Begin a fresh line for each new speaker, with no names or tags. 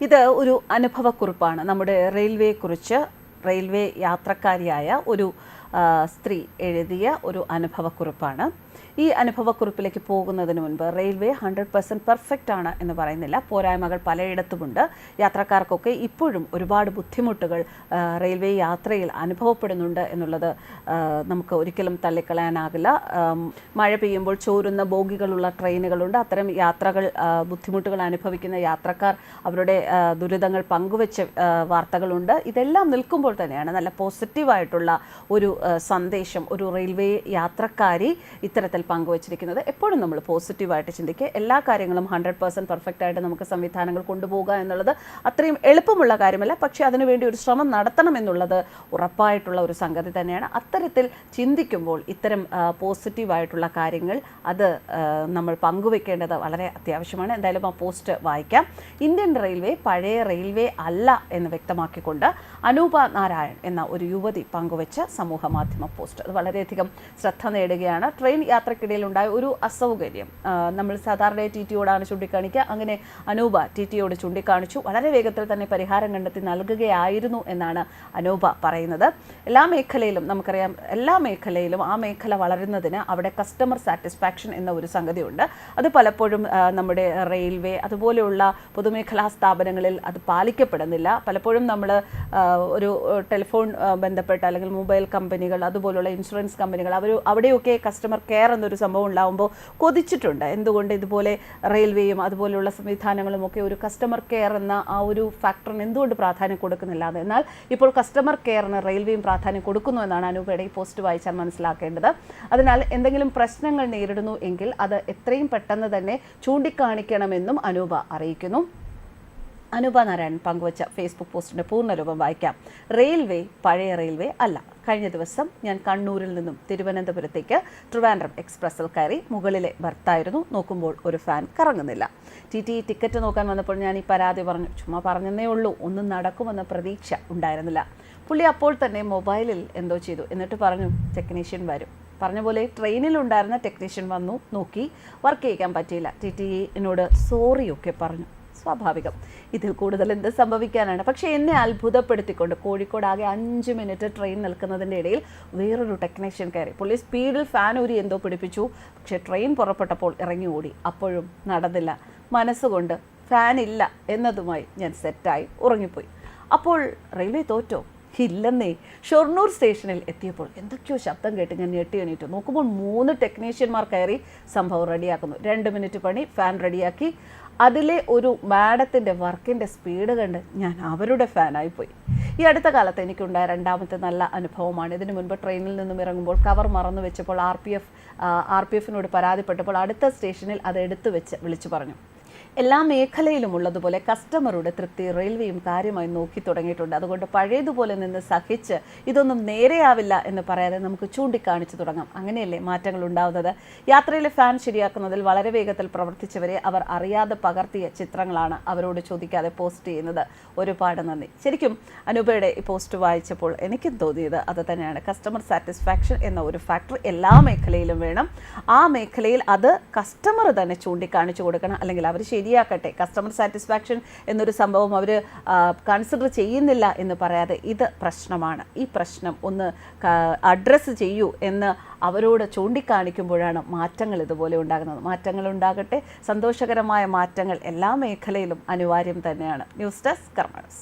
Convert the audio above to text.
ഇത് ഒരു അനുഭവക്കുറിപ്പാണ്. നമ്മുടെ റെയിൽവേയെക്കുറിച്ച് റെയിൽവേ യാത്രക്കാരിയായ ഒരു സ്ത്രീ എഴുതിയ ഒരു അനുഭവക്കുറിപ്പാണ്. ഈ അനുഭവക്കുറിപ്പിലേക്ക് പോകുന്നതിന് മുൻപ് റെയിൽവേ ഹൺഡ്രഡ് പെർസെന്റ് പെർഫെക്റ്റ് ആണ് എന്ന് പറയുന്നില്ല. പോരായ്മകൾ പലയിടത്തുമുണ്ട്. യാത്രക്കാർക്കൊക്കെ ഇപ്പോഴും ഒരുപാട് ബുദ്ധിമുട്ടുകൾ റെയിൽവേ യാത്രയിൽ അനുഭവപ്പെടുന്നുണ്ട് എന്നുള്ളത് നമുക്ക് ഒരിക്കലും തള്ളിക്കളയാനാകില്ല. മഴ പെയ്യുമ്പോൾ ചോരുന്ന ബോഗികളുള്ള ട്രെയിനുകളുണ്ട്. അത്തരം യാത്രകൾ ബുദ്ധിമുട്ടുകൾ അനുഭവിക്കുന്ന യാത്രക്കാർ അവരുടെ ദുരിതങ്ങൾ പങ്കുവെച്ച വാർത്തകളുണ്ട്. ഇതെല്ലാം നിൽക്കുമ്പോൾ തന്നെയാണ് നല്ല പോസിറ്റീവായിട്ടുള്ള ഒരു സന്ദേശം ഒരു റെയിൽവേ യാത്രക്കാരി ഇത്തരത്തിൽ പങ്കുവച്ചിരിക്കുന്നത്. എപ്പോഴും നമ്മൾ പോസിറ്റീവായിട്ട് ചിന്തിക്കുക. എല്ലാ കാര്യങ്ങളും ഹൺഡ്രഡ് പെർസെന്റ് പെർഫെക്റ്റ് ആയിട്ട് നമുക്ക് സംവിധാനങ്ങൾ കൊണ്ടുപോകുക എന്നുള്ളത് അത്രയും എളുപ്പമുള്ള കാര്യമല്ല. പക്ഷേ അതിനുവേണ്ടി ഒരു ശ്രമം നടത്തണം എന്നുള്ളത് ഉറപ്പായിട്ടുള്ള ഒരു സംഗതി തന്നെയാണ്. അത്തരത്തിൽ ചിന്തിക്കുമ്പോൾ ഇത്തരം പോസിറ്റീവായിട്ടുള്ള കാര്യങ്ങൾ അത് നമ്മൾ പങ്കുവെക്കേണ്ടത് വളരെ അത്യാവശ്യമാണ്. എന്തായാലും ആ പോസ്റ്റ് വായിക്കാം. ഇന്ത്യൻ റെയിൽവേ പഴയ റെയിൽവേ അല്ല എന്ന് വ്യക്തമാക്കിക്കൊണ്ട് അനൂപ നാരായൺ എന്ന ഒരു യുവതി പങ്കുവച്ച സമൂഹ. മാധ്യമ പോസ്റ്റ്. അത് വളരെയധികം ശ്രദ്ധ നേടുകയാണ്. ട്രെയിൻ യാത്രക്കിടയിൽ ഉണ്ടായ ഒരു അസൗകര്യം. നമ്മൾ സാധാരണ ടി ടിയോടാണ് ചൂണ്ടിക്കാണിക്കുക. അങ്ങനെ അനൂപ ടി ടിയോട് ചൂണ്ടിക്കാണിച്ചു. വളരെ വേഗത്തിൽ തന്നെ പരിഹാരം കണ്ടെത്തി നൽകുകയായിരുന്നു എന്നാണ് അനൂപ പറയുന്നത്. എല്ലാ മേഖലയിലും നമുക്കറിയാം എല്ലാ മേഖലയിലും ആ മേഖല വളരുന്നതിന് അവിടെ കസ്റ്റമർ സാറ്റിസ്ഫാക്ഷൻ എന്ന ഒരു സംഗതിയുണ്ട്. അത് പലപ്പോഴും നമ്മുടെ റെയിൽവേ അതുപോലെയുള്ള പൊതുമേഖലാ സ്ഥാപനങ്ങളിൽ അത് പാലിക്കപ്പെടുന്നില്ല. പലപ്പോഴും നമ്മൾ ഒരു ടെലിഫോൺ ബന്ധപ്പെട്ട അല്ലെങ്കിൽ മൊബൈൽ കമ്പനികൾ അതുപോലുള്ള ഇൻഷുറൻസ് കമ്പനികൾ അവർ അവിടെയൊക്കെ കസ്റ്റമർ കെയർ എന്നൊരു സംഭവം ഉണ്ടാകുമ്പോൾ കൊതിച്ചിട്ടുണ്ട്. എന്തുകൊണ്ട് ഇതുപോലെ റെയിൽവേയും അതുപോലെയുള്ള സംവിധാനങ്ങളും ഒക്കെ ഒരു കസ്റ്റമർ കെയർ എന്ന ആ ഒരു ഫാക്ടറിന് എന്തുകൊണ്ട് പ്രാധാന്യം കൊടുക്കുന്നില്ല? എന്ന് എന്നാൽ ഇപ്പോൾ കസ്റ്റമർ കെയറിന് റെയിൽവേയും പ്രാധാന്യം കൊടുക്കുന്നു എന്നാണ് അനൂപയുടെ ഈ പോസ്റ്റ് വായിച്ചാൽ മനസ്സിലാക്കേണ്ടത്. അതിനാൽ എന്തെങ്കിലും പ്രശ്നങ്ങൾ നേരിടുന്നു എങ്കിൽ അത് എത്രയും പെട്ടെന്ന് തന്നെ ചൂണ്ടിക്കാണിക്കണമെന്നും അനൂപ അറിയിക്കുന്നു. അനുപ നാരായണൻ പങ്കുവച്ച ഫേസ്ബുക്ക് പോസ്റ്റിന്റെ പൂർണരൂപം വായിക്കാം. റെയിൽവേ പഴയ റെയിൽവേ അല്ല. കഴിഞ്ഞ ദിവസം ഞാൻ കണ്ണൂരിൽ നിന്നും തിരുവനന്തപുരത്തേക്ക് ട്രിവാൻഡ്രം എക്സ്പ്രസ്സിൽ കയറി മുകളിലെ ബർത്തായിരുന്നു. നോക്കുമ്പോൾ ഒരു ഫാൻ കറങ്ങുന്നില്ല. ടി ടി ടിക്കറ്റ് നോക്കാൻ വന്നപ്പോൾ ഞാൻ ഈ പരാതി പറഞ്ഞു. ചുമ്മാ പറഞ്ഞതേ ഉള്ളൂ. ഒന്നും നടക്കുമെന്ന പ്രതീക്ഷ ഉണ്ടായിരുന്നില്ല. പുള്ളി അപ്പോൾ തന്നെ മൊബൈലിൽ എന്തോ ചെയ്തു. എന്നിട്ട് പറഞ്ഞു ടെക്നീഷ്യൻ വരും. പറഞ്ഞ പോലെ ട്രെയിനിലുണ്ടായിരുന്ന ടെക്നീഷ്യൻ വന്നു. നോക്കി വർക്ക് ചെയ്യിക്കാൻ പറ്റിയില്ല. ടി ടി എന്നോട് സോറിയൊക്കെ പറഞ്ഞു. സ്വാഭാവികം. ഇതിൽ കൂടുതൽ എന്ത് സംഭവിക്കാനാണ്? പക്ഷേ എന്നെ അത്ഭുതപ്പെടുത്തിക്കൊണ്ട് കോഴിക്കോട് ആകെ അഞ്ച് മിനിറ്റ് ട്രെയിൻ നിൽക്കുന്നതിന്റെ ഇടയിൽ വേറൊരു ടെക്നീഷ്യൻ കയറി. പുള്ളി സ്പീഡിൽ ഫാൻ ഊരി എന്തോ പിടിപ്പിച്ചു. പക്ഷേ ട്രെയിൻ പുറപ്പെട്ടപ്പോൾ ഇറങ്ങി ഓടി. അപ്പോഴും നടന്നില്ല. മനസ്സുകൊണ്ട് ഫാൻ ഇല്ല എന്നതുമായി ഞാൻ സെറ്റായി ഉറങ്ങിപ്പോയി. അപ്പോൾ റെയിൽവേ തോറ്റോ? ഇല്ലെന്നേ. ഷൊർണൂർ സ്റ്റേഷനിൽ എത്തിയപ്പോൾ എന്തൊക്കെയോ ശബ്ദം കേട്ട് ഞാൻ ഞെട്ടി എണീറ്റു. നോക്കുമ്പോൾ മൂന്ന് ടെക്നീഷ്യന്മാർ കയറി സംഭവം റെഡിയാക്കുന്നു. രണ്ട് മിനിറ്റ് പണി ഫാൻ റെഡിയാക്കി. അതിലെ ഒരു മാഡത്തിന്റെ വർക്കിന്റെ സ്പീഡ് കണ്ട് ഞാൻ അവരുടെ ഫാനായിപ്പോയി ഈ അടുത്ത കാലത്ത് എനിക്കുണ്ടായ രണ്ടാമത്തെ നല്ല അനുഭവമാണ്. ഇതിനു മുൻപ് ട്രെയിനിൽ നിന്നും ഇറങ്ങുമ്പോൾ കവർ മറന്നു വെച്ചപ്പോൾ R P F R P എഫിനോട് പരാതിപ്പെട്ടപ്പോൾ അടുത്ത സ്റ്റേഷനിൽ അത് എടുത്തു വെച്ച് വിളിച്ചു പറഞ്ഞു. എല്ലാ മേഖലയിലും ഉള്ളതുപോലെ കസ്റ്റമറുടെ തൃപ്തി റെയിൽവേയും കാര്യമായി നോക്കി തുടങ്ങിയിട്ടുണ്ട്. അതുകൊണ്ട് പഴയതുപോലെ നിന്ന് സഹിച്ച് ഇതൊന്നും നേരെയാവില്ല എന്ന് പറയാതെ നമുക്ക് ചൂണ്ടിക്കാണിച്ചു തുടങ്ങാം. അങ്ങനെയല്ലേ മാറ്റങ്ങൾ ഉണ്ടാവുന്നത്? യാത്രയിലെ ഫാൻ ശരിയാക്കുന്നതിൽ വളരെ വേഗത്തിൽ പ്രവർത്തിച്ചവരെ അവർ അറിയാതെ പകർത്തിയ ചിത്രങ്ങളാണ് അവരോട് ചോദിക്കാതെ പോസ്റ്റ് ചെയ്യുന്നത്. ഒരുപാട് നന്ദി. ശരിക്കും അനൂപയുടെ ഈ പോസ്റ്റ് വായിച്ചപ്പോൾ എനിക്കും തോന്നിയത് അത് തന്നെയാണ്. കസ്റ്റമർ സാറ്റിസ്ഫാക്ഷൻ എന്ന ഒരു ഫാക്ടർ എല്ലാ മേഖലയിലും വേണം. ആ മേഖലയിൽ അത് കസ്റ്റമർ തന്നെ ചൂണ്ടിക്കാണിച്ചു കൊടുക്കണം. അല്ലെങ്കിൽ അവർ ശരിയാക്കട്ടെ. കസ്റ്റമർ സാറ്റിസ്ഫാക്ഷൻ എന്നൊരു സംഭവം അവർ കൺസിഡർ ചെയ്യുന്നില്ല എന്ന് പറയാതെ ഇത് പ്രശ്നമാണ്. ഈ പ്രശ്നം ഒന്ന് അഡ്രസ്സ് ചെയ്യൂ എന്ന് അവരോട് ചൂണ്ടിക്കാണിക്കുമ്പോഴാണ് മാറ്റങ്ങൾ ഇതുപോലെ ഉണ്ടാകുന്നത്. മാറ്റങ്ങൾ ഉണ്ടാകട്ടെ. സന്തോഷകരമായ മാറ്റങ്ങൾ എല്ലാ മേഖലയിലും അനിവാര്യം തന്നെയാണ്. News desk കർമ്മസ്